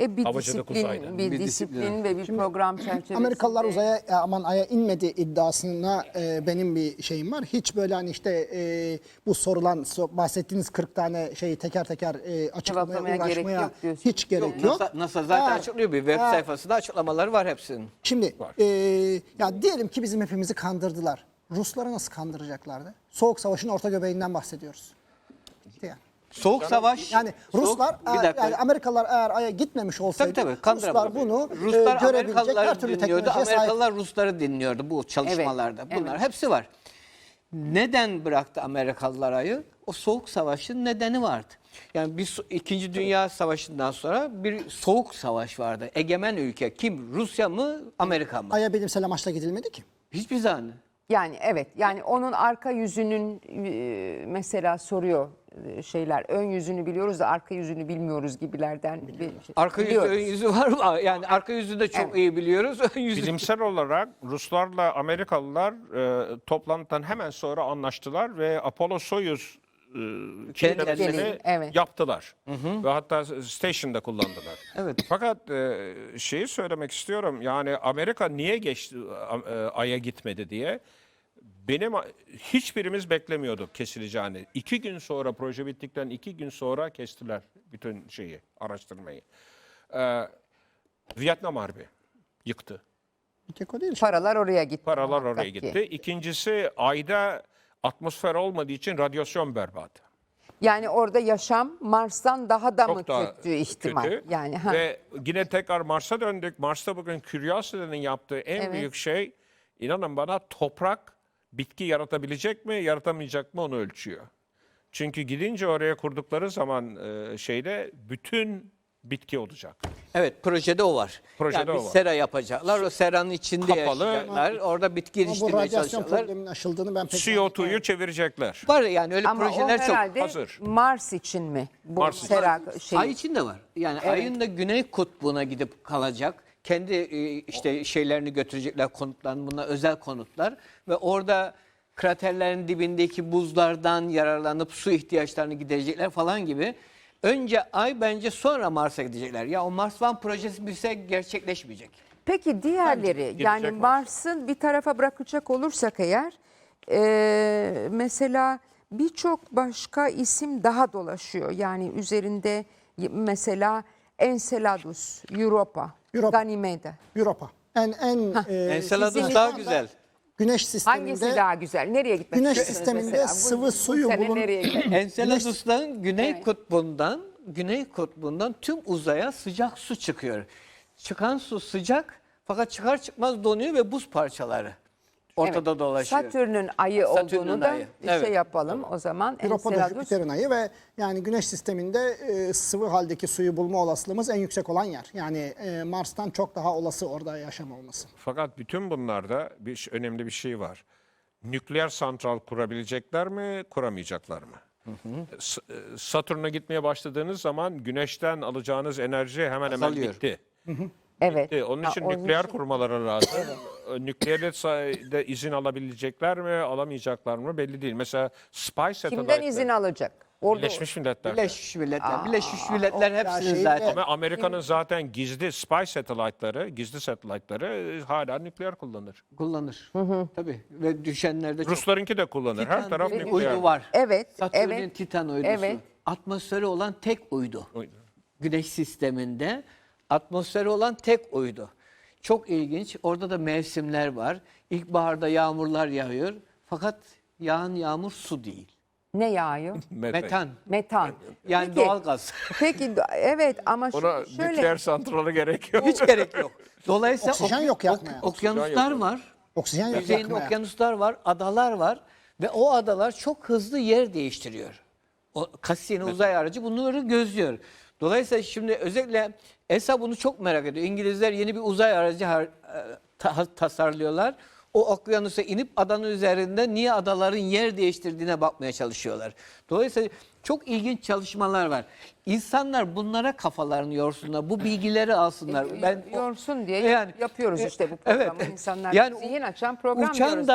E bir Havacılık disiplin, uzayda. bir, Bir disiplin, disiplin. ve bir program çerçevesinde. Amerikalılar uzaya e, aman aya inmedi iddiasına e, benim bir şeyim var. Hiç böyle hani işte e, bu sorulan so- bahsettiğiniz 40 tane şeyi teker teker e, açıklamaya Cevaplamaya gerek uğraşmaya yok diyorsun. hiç gerek yok. NASA, NASA zaten Eğer- açıklıyor bir web eğer- sayfasında açıklamaları var hepsinin. Şimdi e, ya diyelim ki bizim hepimizi kandırdılar. Rusları nasıl kandıracaklardı? Soğuk Savaş'ın orta göbeğinden bahsediyoruz. Soğuk savaş. Yani soğuk- Ruslar, bir eğer- dakika. yani Amerikalılar eğer Ay'a gitmemiş olsaydı Tabii tabii. Ruslar bunu Ruslar e, görebilecek Amerikalıları her türlü dinliyordu. teknolojiye sahip. Amerikalılar Rusları dinliyordu bu çalışmalarda. Evet, Bunlar evet. hepsi var. Neden bıraktı Amerikalılar ayı? O soğuk savaşın nedeni vardı. Yani bir so- İkinci Dünya Savaşı'ndan sonra bir soğuk savaş vardı. Egemen ülke kim? Rusya mı? Amerika mı? Ay'a bilimsel amaçla gidilmedi ki. Hiçbir zaman. Yani evet yani onun arka yüzünün e, mesela soruyor şeyler ön yüzünü biliyoruz da arka yüzünü bilmiyoruz gibilerden bir şey. Arka yüzü, Biliyoruz. ön yüzü var mı? Yani arka yüzü de çok Evet. iyi biliyoruz. Ön yüzü Bilimsel olarak Ruslarla Amerikalılar e, toplantıdan hemen sonra anlaştılar ve Apollo Soyuz e, kendisini Evet. yaptılar. Ve hatta station'da kullandılar. Evet. Fakat e, şeyi söylemek istiyorum. Yani Amerika niye geçti e, Ay'a gitmedi diye. Benim hiçbirimiz beklemiyorduk kesileceğini. İki gün sonra proje bittikten iki gün sonra kestiler bütün şeyi, araştırmayı. Ee, Vietnam Harbi yıktı. Bir tek o değil. Paralar oraya gitti. Paralar oraya ki. gitti. İkincisi ayda atmosfer olmadığı için radyasyon berbat. Yani orada yaşam Mars'tan daha da mı Çok daha kötü ihtimal? kötü. Yani ha. Ve yine tekrar Mars'a döndük. Mars'ta bugün Curiosity'nin yaptığı en Evet. büyük şey inanın bana toprak bitki yaratabilecek mi yaratamayacak mı onu ölçüyor. Çünkü gidince oraya kurdukları zaman e, şeyde bütün bitki olacak. Evet projede o var. Projede yani o bir var. sera yapacaklar. O seranın içinde Kapalı. yaşayacaklar. Orada bitki Ama bu yetiştirmeye radyasyon çalışacaklar. probleminin aşıldığını ben pek CO2'yu çevirecekler. Var yani öyle Ama o projeler çok. herhalde hazır. Mars için mi? Bu Mars için. sera şey. Ay için de var. Yani ayın da güney kutbuna gidip kalacak. Kendi e, işte şeylerini götürecekler konutlarını bunlar özel konutlar ve orada kraterlerin dibindeki buzlardan yararlanıp su ihtiyaçlarını giderecekler falan gibi. Önce ay bence sonra Mars'a gidecekler. Ya o Mars One projesi bilse gerçekleşmeyecek. Peki diğerleri yani Mars. Mars'ın bir tarafa bırakacak olursak eğer e, mesela birçok başka isim daha dolaşıyor. Yani üzerinde mesela Enceladus, Europa, Europa. Ganymede. Europa. En en e, Enceladus daha güzel. Güneş sisteminde Hangisi daha güzel? Nereye gitmek Güneş istiyorsunuz sisteminde mesela? Bu- sıvı bu suyu sene bulun- nereye? Enceladus'tan güney Evet. kutbundan güney kutbundan tüm uzaya sıcak su çıkıyor. Çıkan su sıcak fakat çıkar çıkmaz donuyor ve buz parçaları ortada Evet. dolaşıyor. Satürn'ün ayı Satürn'ün olduğunu da ayı. bir Evet. şey yapalım o zaman. Europa da Enceladus Jüpiter'in ayı ve yani Güneş sisteminde e, sıvı haldeki suyu bulma olasılığımız en yüksek olan yer. Yani e, Mars'tan çok daha olası orada yaşam olması. Fakat bütün bunlarda bir ş- önemli bir şey var. Nükleer santral kurabilecekler mi, kuramayacaklar mı? S- e, Satürn'e gitmeye başladığınız zaman güneşten alacağınız enerji hemen hemen Azalıyor. bitti. Evet. Bitti. Onun Ha, için onun nükleer için- kurmaları lazım. E, Nükleer sayede izin alabilecekler mi, alamayacaklar mı belli değil. Mesela Spy Kimden Satellite'ler, izin alacak? Orada Birleşmiş Milletler. Birleşmiş Milletler. Birleşmiş Milletler hepsinin şeyde- zaten. Ama Amerika'nın zaten gizli spy satellite'ları, gizli satellite'ları e, hala nükleer kullanır. kullanır. Tabii ve düşenlerde çok Ruslarınki de kullanır. Her Titan taraf bir nükleer. uydu var. Evet, Satürn'ün evet. Titan uydusu. Evet. Atmosferi olan tek uydu. Uydu. Güneş sisteminde atmosferi olan tek uydu. Çok ilginç. Orada da mevsimler var. İlkbaharda yağmurlar yağıyor. Fakat yağan yağmur su değil. ne yağıyor? Metan. Metan. Yani Peki, doğal gaz. Peki do- evet ama şu- Ona şöyle nükleer santralı gerekiyor. Hiç gerek yok. Dolayısıyla Oksijen yok yakmaya. okyanuslar var. Oksijen yok Yüzeyinde yakmaya. okyanuslar var, adalar var ve o adalar çok hızlı yer değiştiriyor. O Cassini uzay aracı bunları gözlüyor. Dolayısıyla şimdi özellikle ESA bunu çok merak ediyor. İngilizler yeni bir uzay aracı e, ta- tasarlıyorlar. O okyanusa inip adanın üzerinde niye adaların yer değiştirdiğine bakmaya çalışıyorlar. Dolayısıyla çok ilginç çalışmalar var. İnsanlar bunlara kafalarını yorsunlar, bu bilgileri alsınlar. ben yorsun diye Yani- yapıyoruz işte bu Evet. programı. İnsanlar Yani zihin açan program Uçan zaten.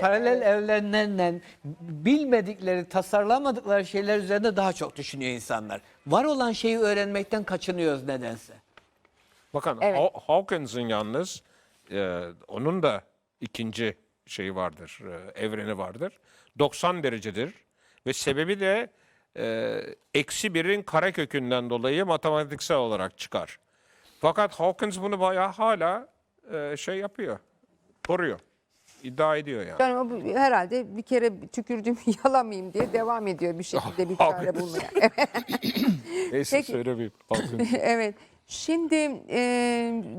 paralel Evet. evrenlerden bilmedikleri, tasarlamadıkları şeyler üzerinde daha çok düşünüyor insanlar. Var olan şeyi öğrenmekten kaçınıyoruz nedense. Bakın Evet. Haw- Hawkins'ın yalnız e, onun da ikinci şeyi vardır, e, evreni vardır. 90 derecedir ve sebebi de e, eksi birin karekökünden dolayı matematiksel olarak çıkar. Fakat Hawkins bunu bayağı hala e, şey yapıyor, koruyor, iddia ediyor yani. Yani bu- herhalde bir kere tükürdüğümü yalamayayım diye devam ediyor bir şekilde bir çare bulmaya. Neyse Peki. söylemeyeyim. Hawkins. evet. Şimdi e,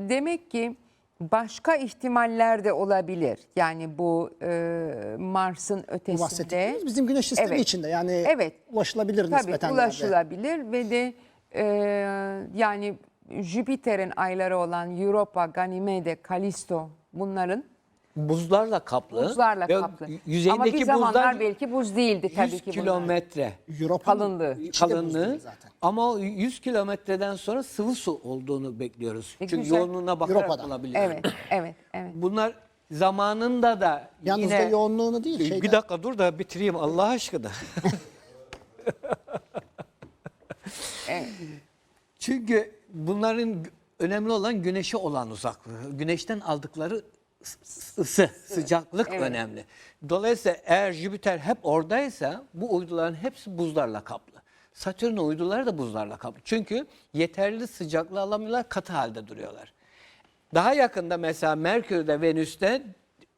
demek ki başka ihtimaller de olabilir. Yani bu e, Mars'ın Bu ötesinde. bahsettiğimiz bizim güneş sistemi Evet. içinde yani Evet. ulaşılabilir Tabii nispeten. yerde. ulaşılabilir ve de e, yani Jüpiter'in ayları olan Europa, Ganymede, Kalisto bunların Buzlarla kaplı. buzlarla ve kaplı. Yüzeyindeki Ama bir zamanlar buzlar belki buz değildi tabii 100 ki bunlar. kilometre Avrupa'nın Kalınlığı. içi de buz kalınlığı zaten. ama o 100 kilometreden sonra sıvı su olduğunu bekliyoruz. Ne Çünkü güzel. yoğunluğuna bakarak Avrupa'da. bulabiliyoruz. Evet, evet, evet. Bunlar zamanında da Yalnız yine... da yoğunluğunu değil. Şeyde, Bir dakika dur da bitireyim Allah aşkına. Çünkü bunların önemli olan güneşe olan uzaklığı. Güneşten aldıkları ısı, sıcaklık önemli. Dolayısıyla eğer Jüpiter hep oradaysa bu uyduların hepsi buzlarla kaplı. Satürn uyduları da buzlarla kaplı. Çünkü yeterli sıcaklığı alamıyorlar, katı halde duruyorlar. Daha yakında mesela Merkür'de, Venüs'te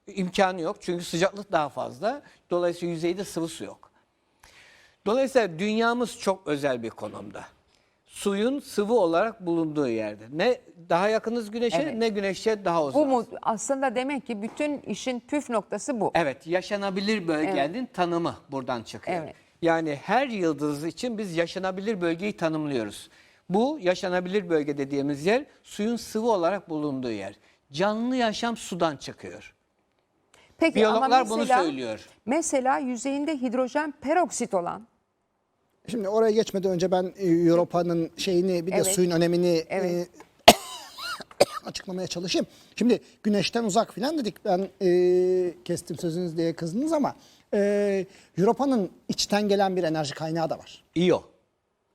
imkanı yok. Çünkü sıcaklık daha fazla. Dolayısıyla yüzeyde sıvı su yok. Dolayısıyla dünyamız çok özel bir konumda. Suyun sıvı olarak bulunduğu yerde. Ne daha yakınız güneşe Evet. ne güneşe daha uzak. Bu mu aslında demek ki bütün işin püf noktası bu. Evet, yaşanabilir bölgenin tanımı buradan çıkıyor. Evet. Yani her yıldız için biz yaşanabilir bölgeyi tanımlıyoruz. Bu yaşanabilir bölge dediğimiz yer suyun sıvı olarak bulunduğu yer. Canlı yaşam sudan çıkıyor. Peki Biyologlar bunu söylüyor. Mesela yüzeyinde hidrojen peroksit olan Şimdi oraya geçmeden önce ben e, Avrupa'nın şeyini bir de Evet. suyun önemini Evet. e, açıklamaya çalışayım. Şimdi güneşten uzak filan dedik. Ben e, kestim sözünüz diye kızdınız ama e, Avrupa'nın içten gelen bir enerji kaynağı da var. İyo.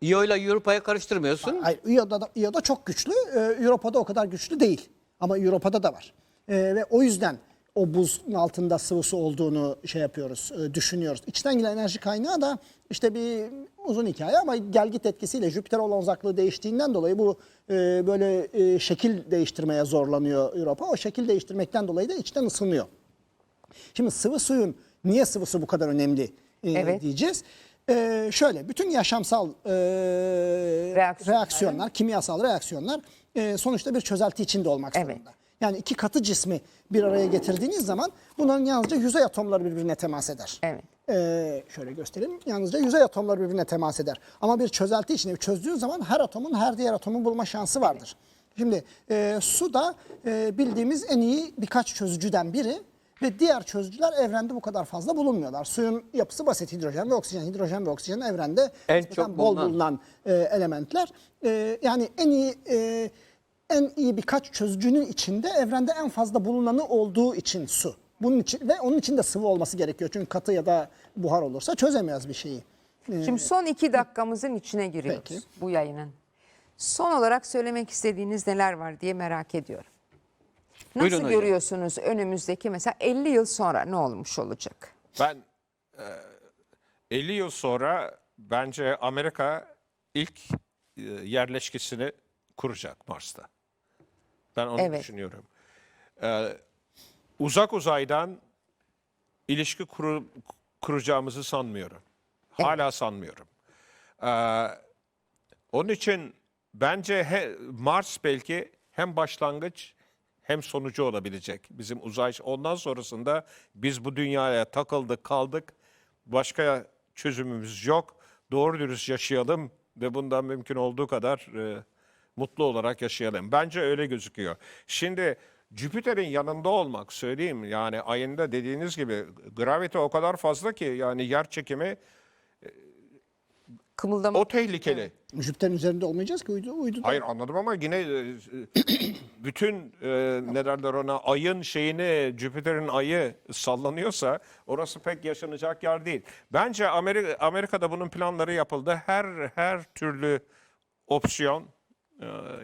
İyo ile Avrupa'ya karıştırmıyorsun. Hayır, İO'da da, İO'da çok güçlü, e, Avrupa'da o kadar güçlü değil. Ama Avrupa'da da var. E, ve o yüzden o buzun altında sıvı su olduğunu şey yapıyoruz, e, düşünüyoruz. İçten gelen enerji kaynağı da işte bir uzun hikaye ama gelgit etkisiyle Jüpiter olan uzaklığı değiştiğinden dolayı bu e, böyle e, şekil değiştirmeye zorlanıyor Avrupa. O şekil değiştirmekten dolayı da içten ısınıyor. Şimdi sıvı suyun niye sıvı su bu kadar önemli e, Evet. diyeceğiz. E, şöyle bütün yaşamsal e, Reaksiyonlar. reaksiyonlar, kimyasal reaksiyonlar e, sonuçta bir çözelti içinde olmak Evet. zorunda. Yani iki katı cismi bir araya getirdiğiniz zaman bunların yalnızca yüzey atomları birbirine temas eder. Evet. Ee, şöyle göstereyim. Yalnızca yüzey atomları birbirine temas eder. Ama bir çözelti içinde çözdüğün zaman her atomun her diğer atomu bulma şansı vardır. Şimdi e, su da e, bildiğimiz en iyi birkaç çözücüden biri ve diğer çözücüler evrende bu kadar fazla bulunmuyorlar. Suyun yapısı basit hidrojen ve oksijen. Hidrojen ve oksijen evrende En çok bol bulunan. bulunan e, elementler. E, yani en iyi e, en iyi birkaç çözücünün içinde evrende en fazla bulunanı olduğu için su. Bunun için ve onun için de sıvı olması gerekiyor. Çünkü katı ya da buhar olursa çözemiyoruz bir şeyi. Şimdi son iki dakikamızın içine giriyoruz Peki. bu yayının. Son olarak söylemek istediğiniz neler var diye merak ediyorum. Nasıl Buyurun hocam. görüyorsunuz önümüzdeki mesela 50 yıl sonra ne olmuş olacak? Ben e, 50 yıl sonra bence Amerika ilk e, yerleşkesini kuracak Mars'ta. Ben onu Evet. düşünüyorum. E, uzak uzaydan ilişki kuru- kuracağımızı sanmıyorum. Hala sanmıyorum. E, onun için bence he- Mars belki hem başlangıç hem sonucu olabilecek bizim uzay. Ondan sonrasında biz bu dünyaya takıldık kaldık. Başka çözümümüz yok. Doğru dürüst yaşayalım ve bundan mümkün olduğu kadar e, mutlu olarak yaşayalım. Bence öyle gözüküyor. Şimdi Jüpiter'in yanında olmak söyleyeyim yani ayında dediğiniz gibi gravite o kadar fazla ki yani yer çekimi Kımıldama. o tehlikeli. Jüpiter'in üzerinde olmayacağız ki uydu, uydu da- Hayır anladım ama yine e, bütün e, ne derler ona ayın şeyini Jüpiter'in ayı sallanıyorsa orası pek yaşanacak yer değil. Bence Amerika, Amerika'da bunun planları yapıldı. Her her türlü opsiyon e,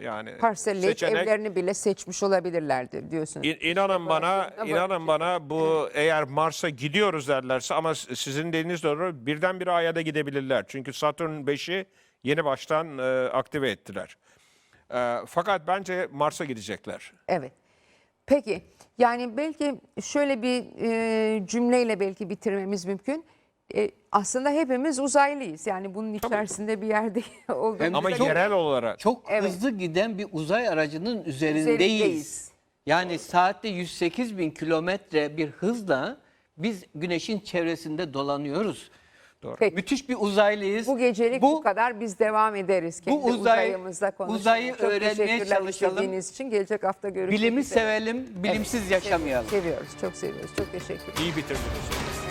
yani Parselleyip seçenek evlerini bile seçmiş olabilirlerdi diyorsunuz. İn- İnanın bana, inanın bana bu eğer Mars'a gidiyoruz derlerse ama sizin dediğiniz doğru birdenbire Ay'a da gidebilirler. Çünkü Satürn 5'i yeni baştan e, aktive ettiler. E, fakat bence Mars'a gidecekler. Evet. Peki yani belki şöyle bir e, cümleyle belki bitirmemiz mümkün. E, aslında hepimiz uzaylıyız. Yani bunun içerisinde bir yerde olduğumuzda Ama çok- yerel olarak Çok Evet. hızlı giden bir uzay aracının üzerindeyiz. Üzerindeyiz. Yani saatte 108 bin kilometre bir hızla biz güneşin çevresinde dolanıyoruz. Peki. Müthiş bir uzaylıyız. bu gecelik bu, kadar biz devam ederiz. Kendi uzay- uzayımızda konuşmaya. uzayı Çok öğrenmeye teşekkürler çalışalım. istediğiniz için. Gelecek hafta görüşmek Bilimi üzere. sevelim, bilimsiz yaşamayalım. Seviyoruz, çok seviyoruz. Çok teşekkür ederim. iyi bitirdiniz.